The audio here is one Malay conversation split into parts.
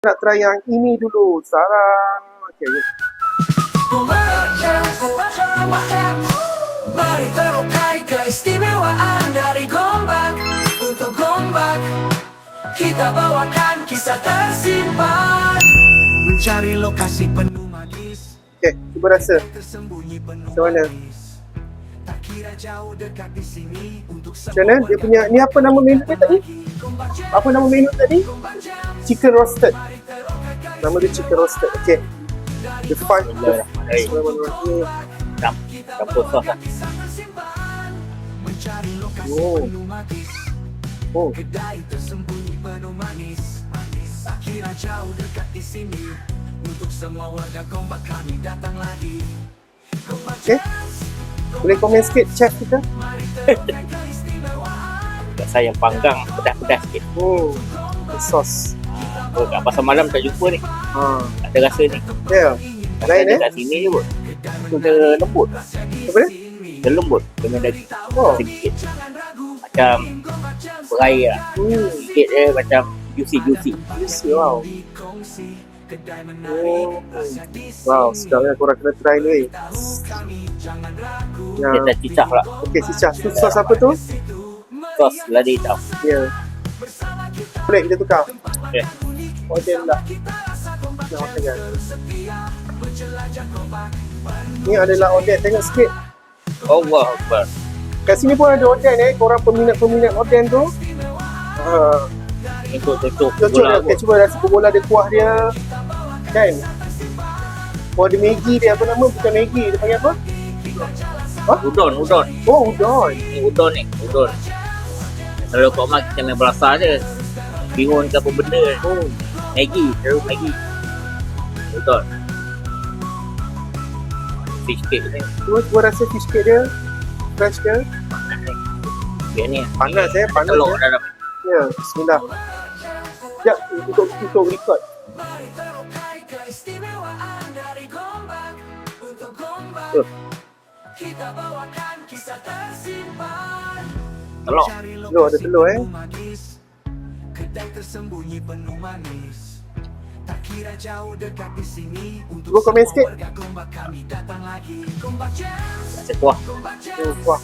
nak try yang ini dulu. Sarang. Okay, okay. Mari terokai keistimewaan dari Gombak Untuk Gombak Kita bawakan kisah tersimpan Mencari lokasi penuh manis Okay, cuba rasa. Tersembunyi penuh Macam mana? di Macam mana? Dia punya, ni apa nama menu tadi? Apa nama menu tadi? Chicken roasted. Nama dia chicken roasted. Okay. The five. The Bismillahirrahmanirrahim. Campur sos lah. Mencari lokasi Oh. Oh, Tak kira jauh dekat di sini Untuk semua warga Gombak kami datang lagi okay. Boleh komen sikit chef kita? Saya panggang pedas-pedas sikit. Oh, the sauce. Oh, kat pasar malam tak jumpa ni. Ha. Tak ada rasa ni. Yeah. Lain eh? kat sini je pun. Tu dia lembut. Apa dia? Dia lembut dengan daging. Oh. Sedikit. Macam berai lah. Hmm. Sikit dia macam juicy-juicy. Juicy, wow. Oh. Wow, sedapnya korang kena try ni. Dia Yang, tak cicah lah. okay, Cica. Tu sos apa tu? Sos lada hitam. Ya. Yeah. Boleh kita tukar? Okay. Order lah. Makan? Ni adalah order. Tengok sikit. Allah Akbar. Kat sini pun ada orden eh. Korang peminat-peminat orden tu. Ha. Untuk tutup Cocok bola dia. Okay, cuba rasa bola ada kuah dia. Kan? Oh, ada Maggi dia. Apa nama? Bukan Maggi. Dia panggil apa? Udon, udon. Oh, udon. Ni udon ni, udon. Kalau kau mak kita main berasa je. Bihun ke apa benda. Oh. Maggi, terus Maggi. Udon. Fish cake ni. Cuba, cuba rasa fish cake dia. Fresh dia. Biar ni. Panas eh. Panas Telur eh. dalam. Ya, bismillah. Sekejap, untuk, untuk record. Untuk tersimpan Telur. Telur, ada telur eh. Kedai tersembunyi penuh manis Tak kira jauh dekat di sini Untuk komen semua sikit. warga Gombak kami datang lagi Gombak Jazz, kuah. Gombak Oh, Jazz kuah.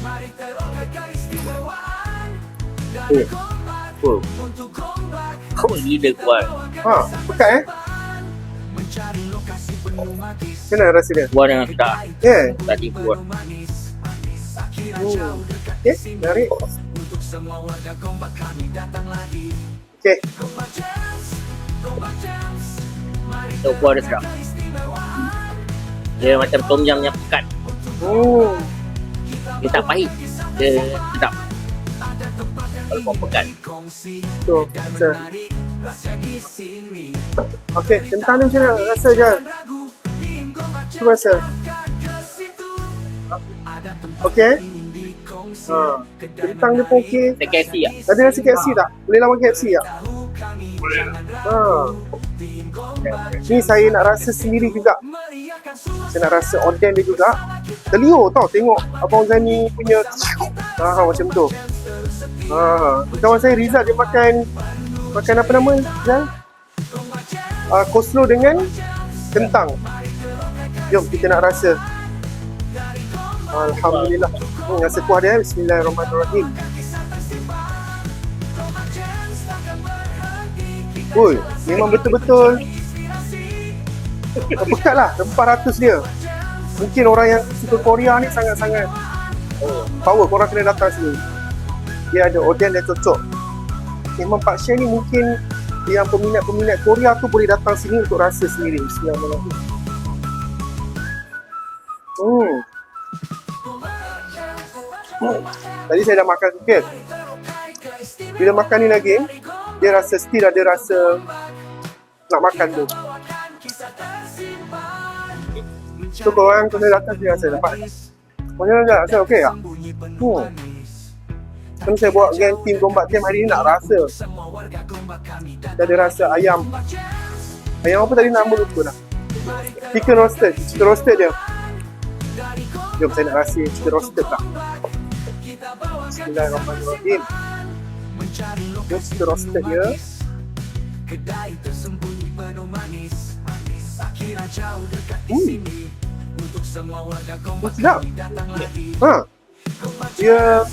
Mari terorkan keistimewaan Dari Oh. Gombak Oh, Untuk Gombak kau gila kuah. Ha, pekat eh. Mencari lokasi penuh Macam mana rasa dia? Kuah dengan tak. Ya. Yeah. Tak kira Oh. jauh dekat di Okay, sini menarik. Semua warga Gombak kami datang lagi Okay. Gombak Jazz, Gombak Jazz Mari Tu kuah dia sedap. keistimewaan Dia macam tom yum yang pekat. Oh. Dia tak pahit. Dia sedap. Kalau kau pekat. Di sini Okay, kentang ni macam mana? Rasa je. Cuba rasa. Okay. Ha. Kentang dia pun okey. Dia KFC lah. Ada rasa KFC tak? Boleh lawan KFC tak? Boleh Ha. Ni saya nak rasa sendiri juga. Saya nak rasa orden dia juga. Terliur tau tengok Abang Zani punya ha, macam tu. Ha. Kawan saya Rizal dia makan makan apa nama Rizal? Uh, coleslaw dengan kentang. Jom kita nak rasa. Alhamdulillah. Hmm, rasa kuah dia. Bismillahirrahmanirrahim. Oi, memang betul-betul. Pekat lah, 400 dia. Mungkin orang yang suka Korea ni sangat-sangat. Oh, Power, korang kena datang sini. Dia ada order yang cocok. Memang Pak Syah ni mungkin Yang peminat-peminat Korea tu boleh datang sini untuk rasa sendiri. Bismillahirrahmanirrahim. Hmm. Tadi saya dah makan sikit. Bila makan ni lagi Dia rasa still ada rasa Nak makan tu. So korang kena datang sini rasa dapat. Macam mana? Rasa okey tak? Hmm. Kan saya buat game team Gombak Jam hari ni nak rasa. Kita ada rasa ayam. Ayam apa tadi nama lupa dah? Chicken roasted. Chicken roasted dia. Jom saya nak rasa chicken roasted tak Bismillahirrahmanirrahim. Chicken roasted dia Kedai tersembunyi penuh manis. Tak kira jauh dekat di Hmm. sini. Untuk semua warga Sedap. kami datang lagi. Ha, dia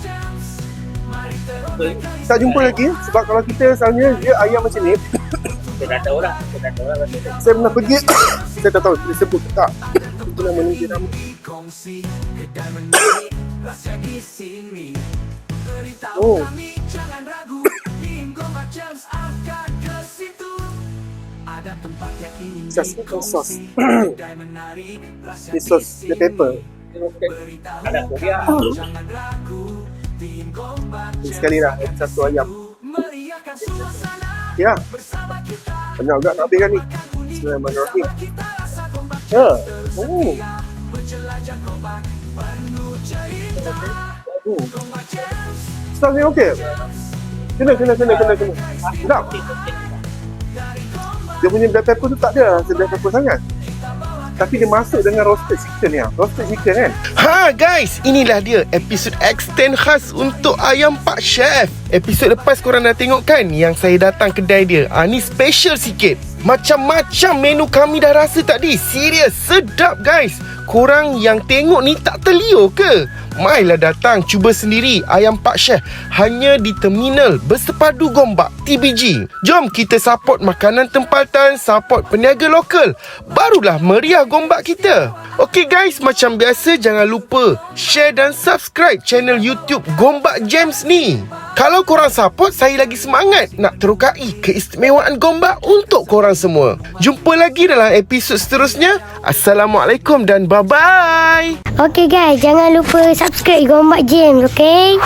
Jams. Mari terorai kali tak jumpa lagi sebab kalau kita selalunya dia ayam macam ni, Kita dah ada orang, kita dah ada orang rasa dia. saya pernah pergi, saya tak tahu. Dia sebut ke tak. Itu nama ni dia nama. Rahsia di sini Beritahu Oh. kami jangan ragu Gombak Jams akan ke situ Ada tempat yang ingin sos. dikongsi Kedai menarik Rahsia Ni sos dia pepper. Beritahu Ada kami jangan ragu Tim Gombak sekali lah satu ayam. Meriahkan suasana Ya, bersama kita banyak juga nak habiskan ni. Bismillahirrahmanirrahim. Ya, oh. Berjelajah Gombak Hmm. Ni okey. Kena, kena, kena, kena, kena. Sedap. Dia punya black pepper tu tak ada rasa black pepper sangat. Tapi dia masuk dengan roasted chicken ni. ah. Roasted chicken kan? Ha guys, inilah dia episod extend khas untuk ayam Pak Chef. Episod lepas korang dah tengok kan yang saya datang kedai dia. Ah ni special sikit. Macam-macam menu kami dah rasa tadi. Serius, sedap guys. Korang yang tengok ni tak terliur ke? Mailah datang cuba sendiri ayam Pak Chef hanya di terminal Bersepadu Gombak TBG. Jom kita support makanan tempatan, support peniaga lokal. Barulah meriah Gombak kita. Okey guys, macam biasa jangan lupa share dan subscribe channel YouTube Gombak Gems ni. Kalau korang support, saya lagi semangat nak terokai keistimewaan Gombak untuk korang semua. Jumpa lagi dalam episod seterusnya. Assalamualaikum dan bye-bye. Okay guys, jangan lupa subscribe Gombak James, okay?